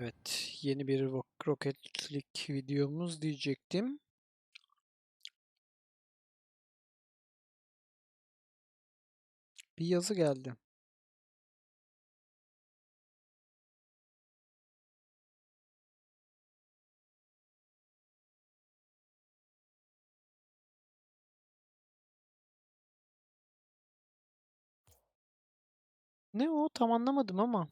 Evet, yeni bir ro- Rocket League videomuz diyecektim. Bir yazı geldi. Ne o? Tam anlamadım ama.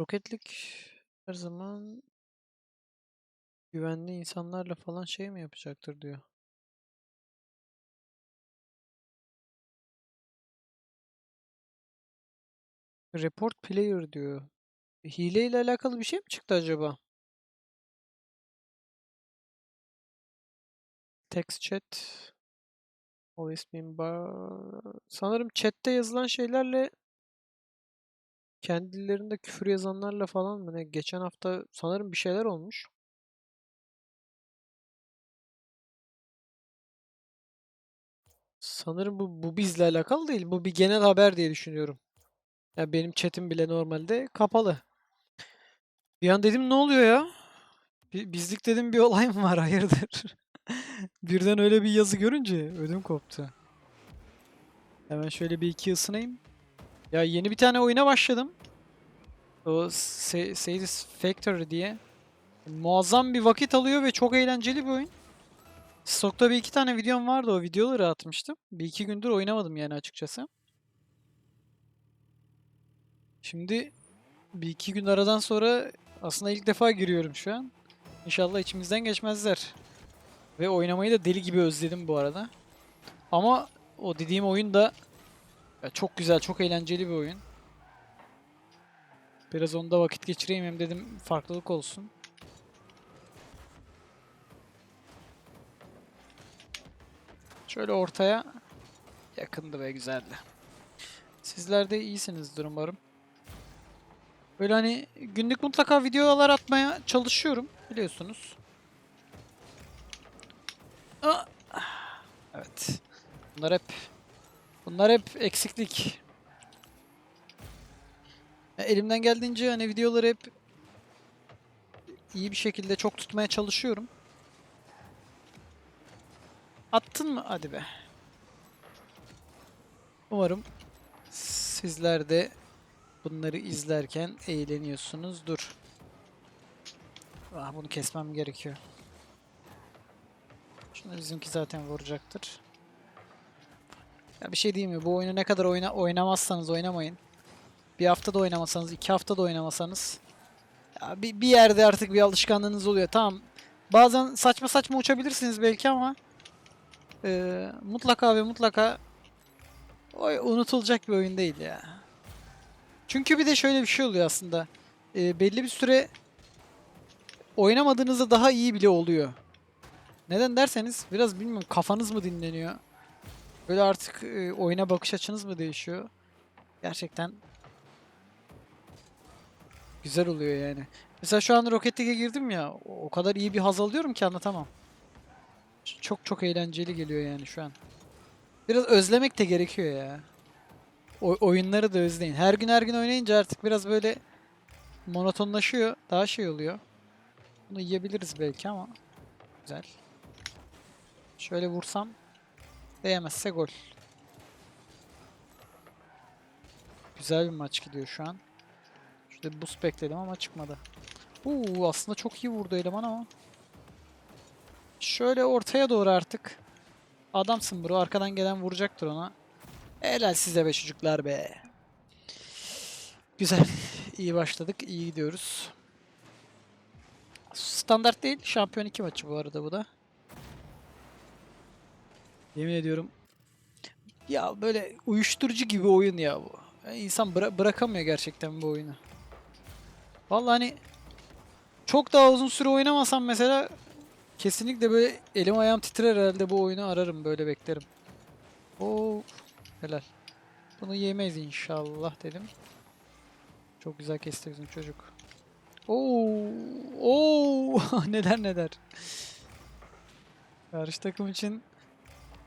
Rocket League her zaman güvenli insanlarla falan şey mi yapacaktır diyor. Report player diyor. Hile ile alakalı bir şey mi çıktı acaba? Text chat. Always been bar. Sanırım chatte yazılan şeylerle kendilerinde küfür yazanlarla falan mı ne? Geçen hafta sanırım bir şeyler olmuş. Sanırım bu, bu bizle alakalı değil. Bu bir genel haber diye düşünüyorum. Ya benim chatim bile normalde kapalı. Bir an dedim ne oluyor ya? Bi- Bizlik dedim bir olay mı var hayırdır? Birden öyle bir yazı görünce ödüm koptu. Hemen şöyle bir iki ısınayım. Ya yeni bir tane oyuna başladım. O Sadis Factory diye. Muazzam bir vakit alıyor ve çok eğlenceli bir oyun. Stokta bir iki tane videom vardı o videoları atmıştım. Bir iki gündür oynamadım yani açıkçası. Şimdi bir iki gün aradan sonra aslında ilk defa giriyorum şu an. İnşallah içimizden geçmezler. Ve oynamayı da deli gibi özledim bu arada. Ama o dediğim oyun da ya çok güzel, çok eğlenceli bir oyun. Biraz onda vakit geçireyim hem dedim farklılık olsun. Şöyle ortaya yakındı ve güzeldi. Sizler de iyisinizdir umarım. Böyle hani günlük mutlaka videolar atmaya çalışıyorum biliyorsunuz. Aa! Evet. Bunlar hep bunlar hep eksiklik. Ya elimden geldiğince hani videoları hep iyi bir şekilde çok tutmaya çalışıyorum. Attın mı? Hadi be. Umarım sizler de bunları izlerken eğleniyorsunuzdur. Ah bunu kesmem gerekiyor. Şunu bizimki zaten vuracaktır. Ya bir şey diyeyim mi? Bu oyunu ne kadar oyna oynamazsanız oynamayın. Bir hafta da oynamasanız, iki hafta da oynamasanız. Ya bir, bir yerde artık bir alışkanlığınız oluyor. Tamam. Bazen saçma saçma uçabilirsiniz belki ama eee, mutlaka ve mutlaka o unutulacak bir oyun değil ya. Çünkü bir de şöyle bir şey oluyor aslında. Eee, belli bir süre oynamadığınızda daha iyi bile oluyor. Neden derseniz biraz bilmiyorum kafanız mı dinleniyor? Böyle artık e, oyuna bakış açınız mı değişiyor? Gerçekten güzel oluyor yani. Mesela şu an Rocket League'e girdim ya. O kadar iyi bir haz alıyorum ki anlatamam. Çok çok eğlenceli geliyor yani şu an. Biraz özlemek de gerekiyor ya. O- oyunları da özleyin. Her gün her gün oynayınca artık biraz böyle monotonlaşıyor. Daha şey oluyor. Bunu yiyebiliriz belki ama. Güzel. Şöyle vursam değmezse gol. Güzel bir maç gidiyor şu an. Şurada bir boost bekledim ama çıkmadı. Uuu aslında çok iyi vurdu eleman ama. Şöyle ortaya doğru artık. Adamsın bro. Arkadan gelen vuracaktır ona. Helal size be çocuklar be. Güzel. İyi başladık. iyi gidiyoruz. Standart değil. Şampiyon 2 maçı bu arada bu da. Yemin ediyorum. Ya böyle uyuşturucu gibi oyun ya bu. Ya İnsan bıra- bırakamıyor gerçekten bu oyunu. Vallahi hani çok daha uzun süre oynamasam mesela kesinlikle böyle elim ayağım titrer herhalde bu oyunu ararım böyle beklerim. Oo helal. Bunu yemeyiz inşallah dedim. Çok güzel kesti bizim çocuk. Oo, oo neler neler. Karşı takım için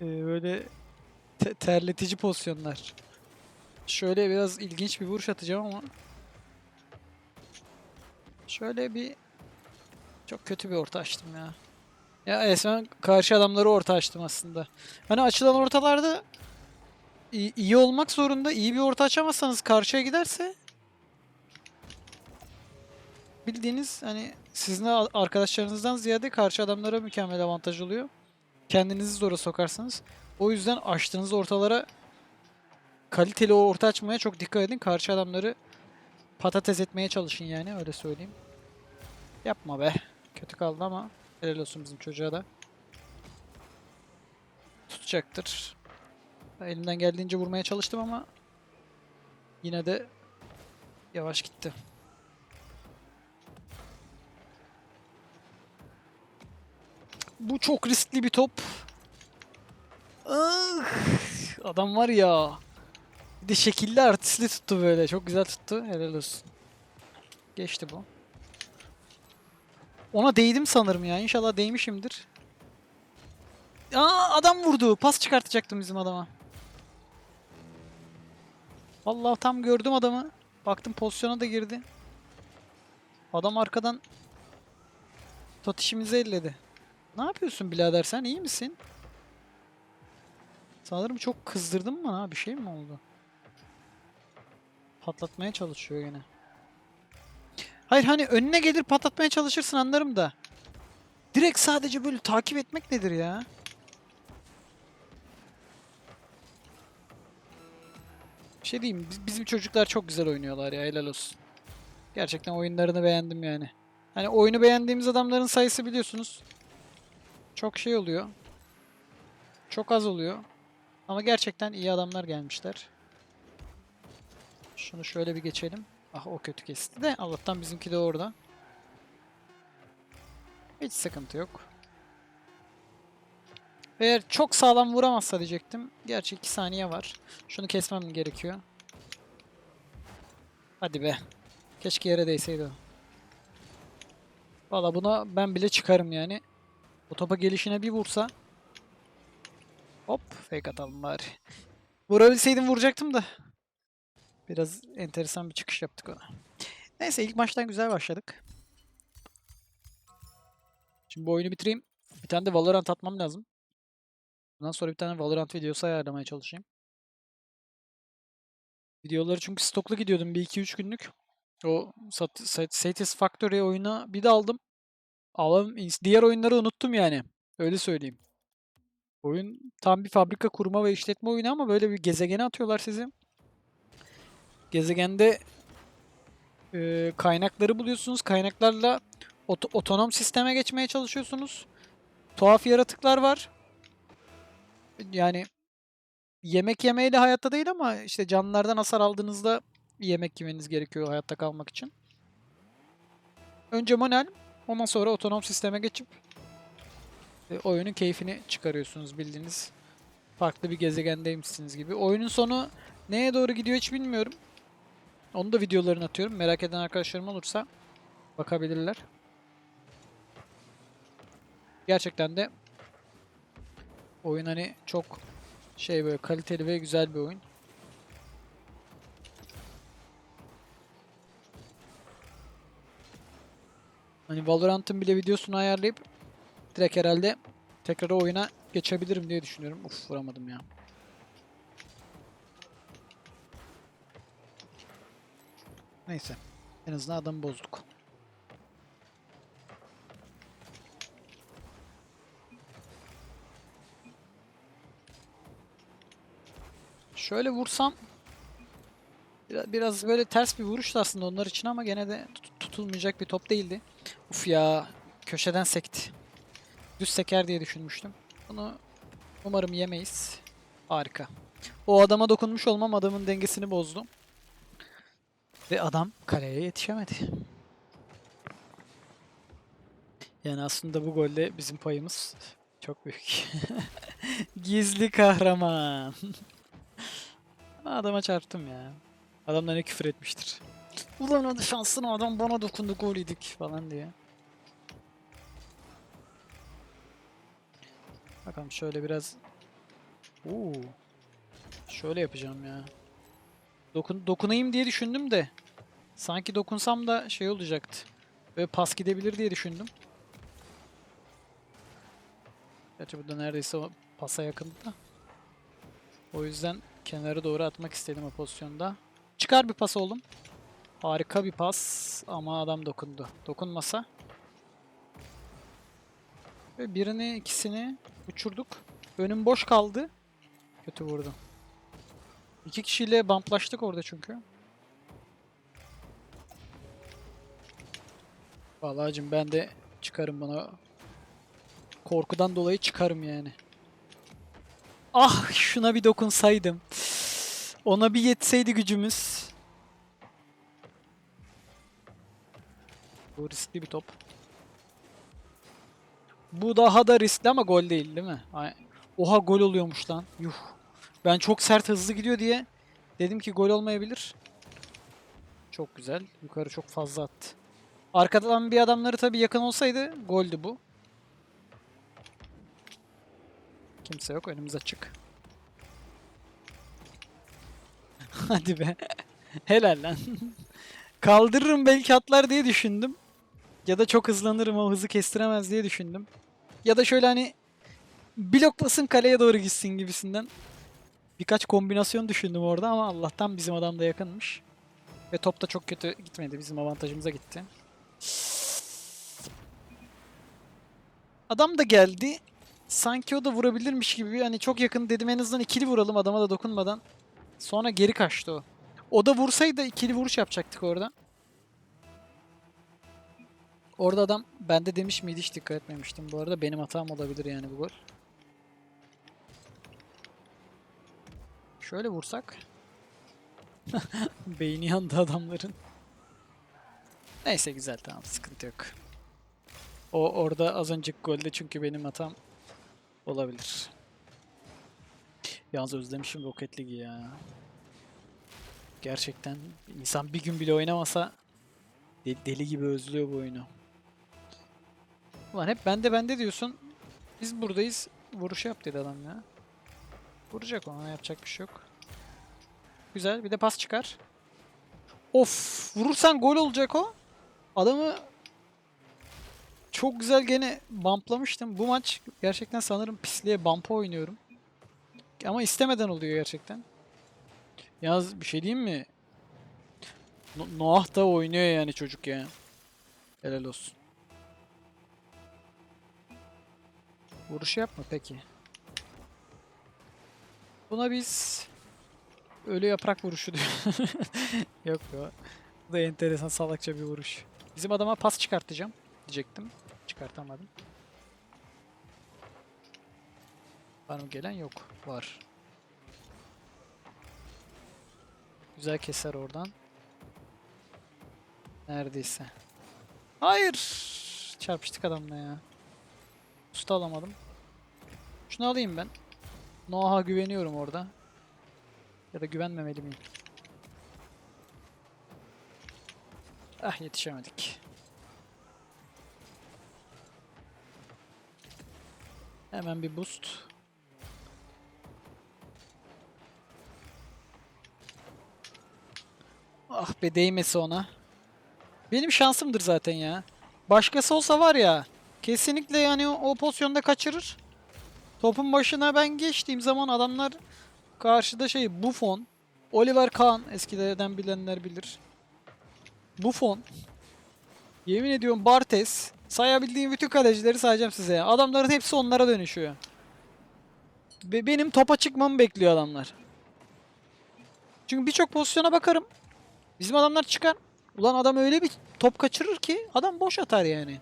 e, böyle te- terletici pozisyonlar. Şöyle biraz ilginç bir vuruş atacağım ama. Şöyle bir çok kötü bir orta açtım ya. Ya resmen karşı adamları orta açtım aslında. Hani açılan ortalarda iyi, iyi olmak zorunda. İyi bir orta açamazsanız karşıya giderse bildiğiniz hani sizin arkadaşlarınızdan ziyade karşı adamlara mükemmel avantaj oluyor. Kendinizi zora sokarsınız. O yüzden açtığınız ortalara kaliteli orta açmaya çok dikkat edin. Karşı adamları patates etmeye çalışın yani öyle söyleyeyim. Yapma be. Kötü kaldı ama helal olsun bizim çocuğa da. Tutacaktır. Elimden geldiğince vurmaya çalıştım ama yine de yavaş gitti. Bu çok riskli bir top. Ah, adam var ya. Bir de şekilli artistli tuttu böyle. Çok güzel tuttu. Helal olsun. Geçti bu. Ona değdim sanırım ya. İnşallah değmişimdir. Aa adam vurdu. Pas çıkartacaktım bizim adama. Vallahi tam gördüm adamı. Baktım pozisyona da girdi. Adam arkadan Totişimizi elledi. Ne yapıyorsun birader sen iyi misin? Sanırım çok kızdırdın mı ha? Bir şey mi oldu? Patlatmaya çalışıyor gene. Hayır hani önüne gelir patlatmaya çalışırsın anlarım da. Direkt sadece böyle takip etmek nedir ya? Bir şey diyeyim biz- bizim çocuklar çok güzel oynuyorlar ya helal olsun. Gerçekten oyunlarını beğendim yani. Hani oyunu beğendiğimiz adamların sayısı biliyorsunuz. Çok şey oluyor. Çok az oluyor. Ama gerçekten iyi adamlar gelmişler. Şunu şöyle bir geçelim. Ah o kötü kesti de Allah'tan bizimki de orada. Hiç sıkıntı yok. Eğer çok sağlam vuramazsa diyecektim. Gerçi 2 saniye var. Şunu kesmem gerekiyor. Hadi be. Keşke yere değseydi o. Valla buna ben bile çıkarım yani. O topa gelişine bir vursa. Hop fake atalım bari. Vurabilseydim vuracaktım da. Biraz enteresan bir çıkış yaptık ona. Neyse ilk maçtan güzel başladık. Şimdi bu oyunu bitireyim. Bir tane de Valorant atmam lazım. Bundan sonra bir tane Valorant videosu ayarlamaya çalışayım. Videoları çünkü stoklu gidiyordum bir 2-3 günlük. O Sat- Sat- Satisfactory oyuna bir de aldım. Alım diğer oyunları unuttum yani. Öyle söyleyeyim. Oyun tam bir fabrika kurma ve işletme oyunu ama böyle bir gezegene atıyorlar sizi. Gezegende e, kaynakları buluyorsunuz. Kaynaklarla ot- otonom sisteme geçmeye çalışıyorsunuz. Tuhaf yaratıklar var. Yani yemek yemeyle hayatta değil ama işte canlılardan hasar aldığınızda yemek yemeniz gerekiyor hayatta kalmak için. Önce manuel, ondan sonra otonom sisteme geçip e, oyunun keyfini çıkarıyorsunuz bildiğiniz farklı bir gezegendeymişsiniz gibi. Oyunun sonu neye doğru gidiyor hiç bilmiyorum. Onu da videolarını atıyorum. Merak eden arkadaşlarım olursa bakabilirler. Gerçekten de oyun hani çok şey böyle kaliteli ve güzel bir oyun. Hani Valorant'ın bile videosunu ayarlayıp direkt herhalde tekrar oyuna geçebilirim diye düşünüyorum. Uf vuramadım ya. Neyse. En azından adamı bozduk. Şöyle vursam biraz, böyle ters bir vuruştu aslında onlar için ama gene de tut- tutulmayacak bir top değildi. Uf ya köşeden sekti. Düz seker diye düşünmüştüm. Bunu umarım yemeyiz. Harika. O adama dokunmuş olmam adamın dengesini bozdu. Ve adam kaleye yetişemedi. Yani aslında bu golde bizim payımız çok büyük. Gizli kahraman. Adama çarptım ya. Adam da ne küfür etmiştir. Ulan hadi şansına adam bana dokundu gol yedik falan diye. Bakalım şöyle biraz. Oo. Şöyle yapacağım ya. Dokun, dokunayım diye düşündüm de. Sanki dokunsam da şey olacaktı. Böyle pas gidebilir diye düşündüm. Gerçi burada neredeyse o pasa yakındı da. O yüzden kenara doğru atmak istedim o pozisyonda. Çıkar bir pas oğlum. Harika bir pas ama adam dokundu. Dokunmasa. Ve birini ikisini uçurduk. Önüm boş kaldı. Kötü vurdu. İki kişiyle bumplaştık orada çünkü. Vallahi hacım ben de çıkarım buna. Korkudan dolayı çıkarım yani. Ah şuna bir dokunsaydım. Ona bir yetseydi gücümüz. Bu riskli bir top. Bu daha da riskli ama gol değil değil mi? Ay- Oha gol oluyormuş lan. Yuh. Ben çok sert hızlı gidiyor diye dedim ki gol olmayabilir. Çok güzel. Yukarı çok fazla attı. Arkadan bir adamları tabii yakın olsaydı goldü bu. Kimse yok. Önümüz açık. Hadi be. Helal lan. Kaldırırım belki atlar diye düşündüm. Ya da çok hızlanırım o hızı kestiremez diye düşündüm. Ya da şöyle hani bloklasın kaleye doğru gitsin gibisinden. Birkaç kombinasyon düşündüm orada ama Allah'tan bizim adam da yakınmış. Ve top da çok kötü gitmedi. Bizim avantajımıza gitti. Adam da geldi. Sanki o da vurabilirmiş gibi. Hani çok yakın dedim en azından ikili vuralım adama da dokunmadan. Sonra geri kaçtı o. O da vursaydı ikili vuruş yapacaktık orada. Orada adam bende demiş miydi hiç dikkat etmemiştim. Bu arada benim hatam olabilir yani bu gol. Şöyle vursak. Beyni yandı adamların. Neyse güzel tamam sıkıntı yok. O orada az önceki golde çünkü benim hatam olabilir. Yalnız özlemişim Rocket League'i ya. Gerçekten insan bir gün bile oynamasa de- deli gibi özlüyor bu oyunu. Ulan hep bende bende diyorsun. Biz buradayız. Vuruş yap dedi adam ya. Vuracak ona yapacak bir şey yok. Güzel bir de pas çıkar. Of vurursan gol olacak o. Adamı çok güzel gene bumplamıştım. Bu maç gerçekten sanırım pisliğe bumpa oynuyorum. Ama istemeden oluyor gerçekten. Yalnız bir şey diyeyim mi? No- Noah da oynuyor yani çocuk ya. Helal olsun. Vuruş yapma peki. Buna biz ölü yaprak vuruşu diyor. Yok ya. Bu da enteresan salakça bir vuruş. Bizim adama pas çıkartacağım diyecektim. Çıkartamadım. Var mı gelen? Yok. Var. Güzel keser oradan. Neredeyse. Hayır. Çarpıştık adamla ya. Usta alamadım. Şunu alayım ben. Noah'a güveniyorum orada. Ya da güvenmemeli miyim? Ah yetişemedik. Hemen bir boost. Ah be değmesi ona. Benim şansımdır zaten ya. Başkası olsa var ya kesinlikle yani o, pozisyonda kaçırır. Topun başına ben geçtiğim zaman adamlar karşıda şey Buffon, Oliver Kahn eskilerden bilenler bilir. Buffon, yemin ediyorum Bartes, sayabildiğim bütün kalecileri sayacağım size. Adamların hepsi onlara dönüşüyor. Ve benim topa çıkmamı bekliyor adamlar. Çünkü birçok pozisyona bakarım. Bizim adamlar çıkar. Ulan adam öyle bir top kaçırır ki adam boş atar yani.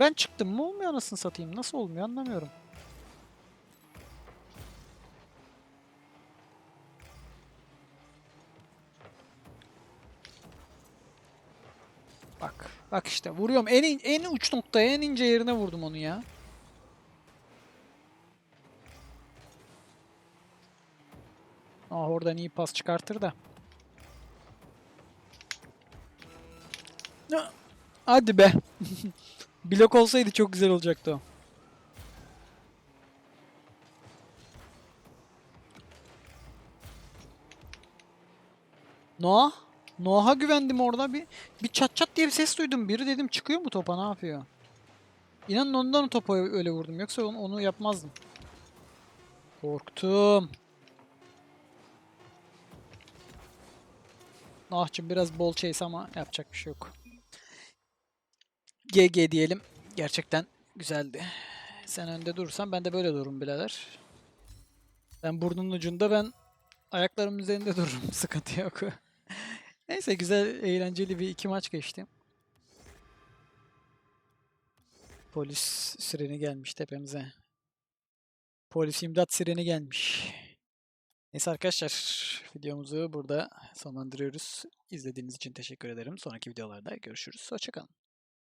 Ben çıktım mı olmuyor anasını satayım. Nasıl olmuyor anlamıyorum. Bak. Bak işte vuruyorum. En, in- en uç noktaya en ince yerine vurdum onu ya. Ah oradan iyi pas çıkartır da. Hadi be. Blok olsaydı çok güzel olacaktı o. Noah? Noah'a güvendim orada bir bir çat çat diye bir ses duydum. Biri dedim çıkıyor mu topa ne yapıyor? İnanın ondan topa öyle vurdum. Yoksa onu, onu yapmazdım. Korktum. Noah'cım biraz bol chase ama yapacak bir şey yok. GG diyelim. Gerçekten güzeldi. Sen önde durursan ben de böyle dururum birader. Ben burnunun ucunda ben ayaklarımın üzerinde dururum. Sıkıntı yok. Neyse güzel eğlenceli bir iki maç geçti. Polis sireni gelmiş tepemize. Polis imdat sireni gelmiş. Neyse arkadaşlar videomuzu burada sonlandırıyoruz. İzlediğiniz için teşekkür ederim. Sonraki videolarda görüşürüz. Hoşçakalın.